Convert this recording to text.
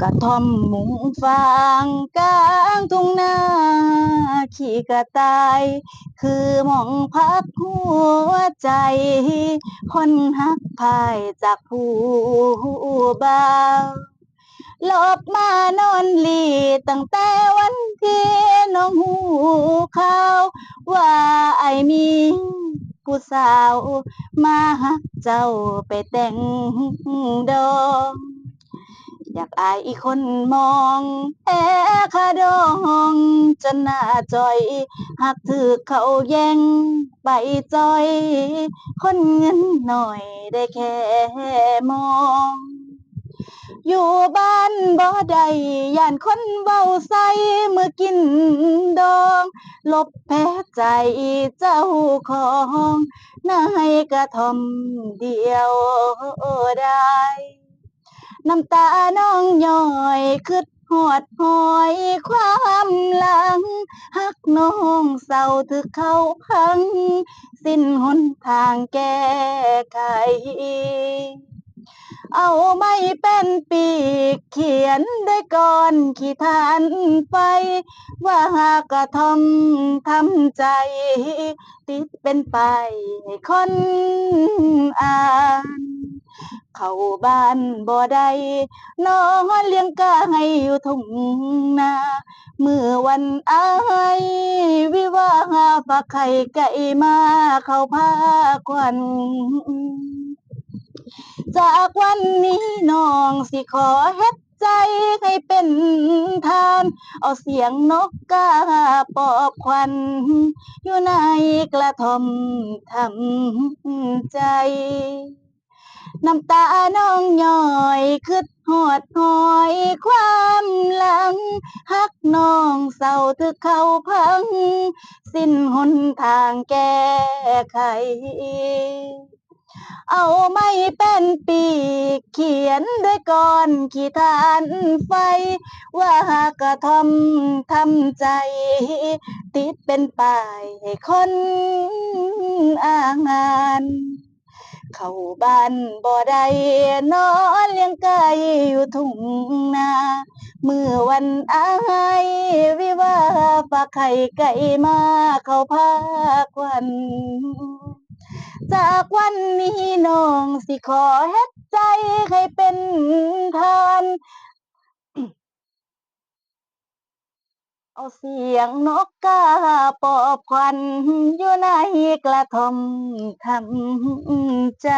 กระท่อมมุงฟางกลางทุ่งนาขี่กระต่าย คือมองพักหัวใจ คนหักพายจากผู้บ่าวหลบมานอนลีตั้งแต่วันที่น้องหูเขาว่าไอมี ผู้สาว มาหักเจ้าไปแต่งดองอยากอายอีกคนมองแอคาดองจนหน้าจอยหักถือเขาแย่งไปจอย คนเงินหน่อยได้แค่มองอยู่บ้านบ่ได้ย่านคนเว้าใส่เมื่อกิน ลบแพ้ใจเจ้าของนายกระทอมเดียวได้ น้ำตาน้องย้อยคืดหอดหอยความหลัง หักน้องเศร้าถึกเข้าพัง สิ้นหนทางแก้ไข เอาไม่เป็นปีกเขียนด้วยก่อนขีทานไฟ ว่ากระทำทำใจ ติดเป็นไปให้คนอ่านเข้าบ้านบ่ได้นอนเลี้ยงกายอยู่ทุ่งนาเมื่อวันอายวิวาห์ฝากไข่ไก่มา เข้าพาควัน จากวันนี้น้องสิขอเฮ็ดใจให้เป็นทาน เอาเสียงนกกาปอบควัน อยู่ในกระท่อมทำใจ น้ำตาน้องย้อยคืดหอดหอยความหลังหักน้องเศร้าถึกเข้าพัง สิ้นหนทางแก้ไข เอาไม่เป็นปีกเขียนด้วยก่อนขีทานไฟ ว่ากระทำทำใจ ติดเป็นป้ายให้คนอ่านเข้าบ้านบ่ได้นอนเลี้ยงไก่อยู่ทุ่งนาเมื่อวันอายวิวาฝากไข่ไก่มาเข้าพาควัน จากวันนี้น้องสิขอเฮ็ดใจให้เป็นทานเอาเสียงนกกาปอบควันอยู่ในกระท่อมทำใจ